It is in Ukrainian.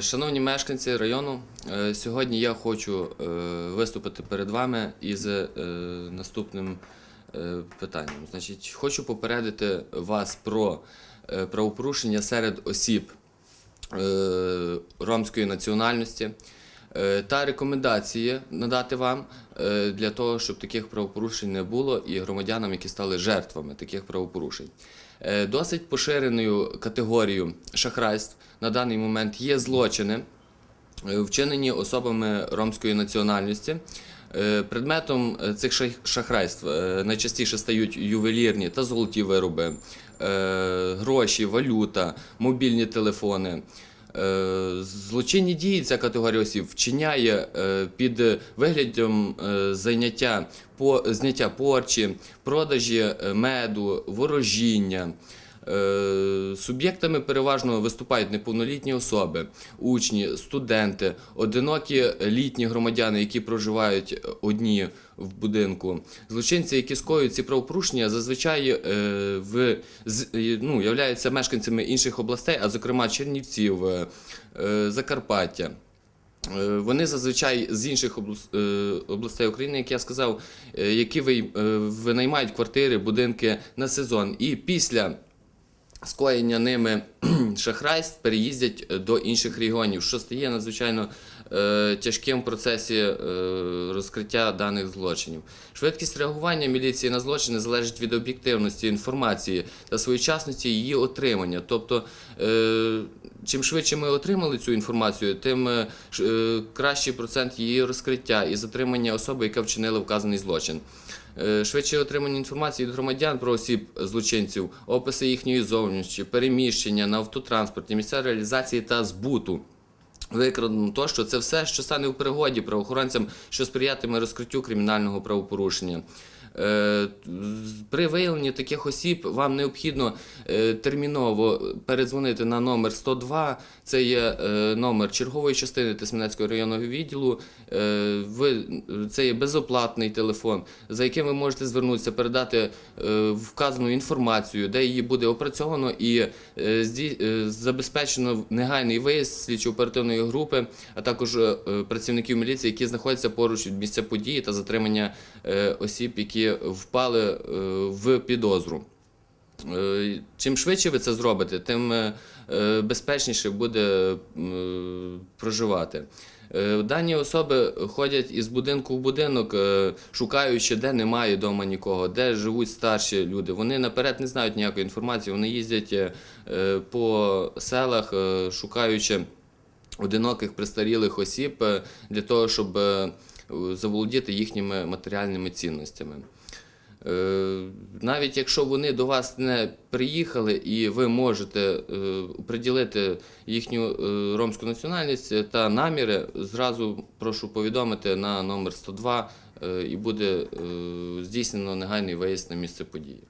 Шановні мешканці району, е, сьогодні я хочу е, виступити перед вами із е, наступним питанням. Значить, хочу попередити вас про правопорушення серед осіб ромської національності та рекомендації надати вам е, для того, щоб таких правопорушень не було і громадянам, які стали жертвами таких правопорушень. Е, Досить поширеною категорією шахрайств на даний момент є злочини, е, вчинені особами ромської національності. Е, Предметом е, цих шахрайств е, найчастіше стають ювелірні та золоті вироби, е, гроші, валюта, мобільні телефони. Е, Злочинні дії ця категорія осіб вчиняє е, під виглядом е, зайняття по зняття порчі, продажі меду, ворожіння. Е, Суб'єктами переважно виступають неповнолітні особи, учні, студенти, одинокі літні громадяни, які проживають одні в будинку. Злочинці, які скоюють ці правопорушення, зазвичай е, в, е, ну, являються мешканцями інших областей, а зокрема Чернівців, е, е, Закарпаття. Е, Вони зазвичай з інших е, областей України, як я сказав, е, які ви- е, винаймають квартири, будинки на сезон. І після скоєння ними шахрайств переїздять е, до інших регіонів, що стає надзвичайно е, тяжким в процесі е, розкриття даних злочинів. Швидкість реагування міліції на злочини залежить від об'єктивності інформації та своєчасності її отримання. Тобто, чим швидше ми отримали цю інформацію, тим кращий процент її розкриття і затримання особи, яка вчинила вказаний злочин. Е, Швидше отримання інформації від громадян про осіб злочинців, описи їхньої зовнішності, переміщення на автотранспорті, місця реалізації та збуту. Викрадено тощо це все, що стане в пригоді правоохоронцям, що сприятиме розкриттю кримінального правопорушення. Е, При виявленні таких осіб вам необхідно е, терміново передзвонити на номер 102. Це є е, номер чергової частини Тисменецького районного відділу. Це є безоплатний телефон, за яким ви можете звернутися, передати вказану інформацію, де її буде опрацьовано і забезпечено негайний виїзд слідчо-оперативної групи, а також е, працівників міліції, які знаходяться поруч від місця події та затримання е, осіб, які впали е, в підозру. Чим швидше ви це зробите, тим безпечніше буде проживати. Дані особи ходять із будинку в будинок, шукаючи, де немає вдома нікого, де живуть старші люди. Вони наперед не знають ніякої інформації, вони їздять по селах, шукаючи одиноких престарілих осіб е, для того, щоб е, заволодіти їхніми матеріальними цінностями. Е, Навіть якщо вони до вас не приїхали і ви можете приділити їхню ромську національність та наміри, зразу прошу повідомити на номер 102 е, і буде здійснено негайний виїзд на місце події.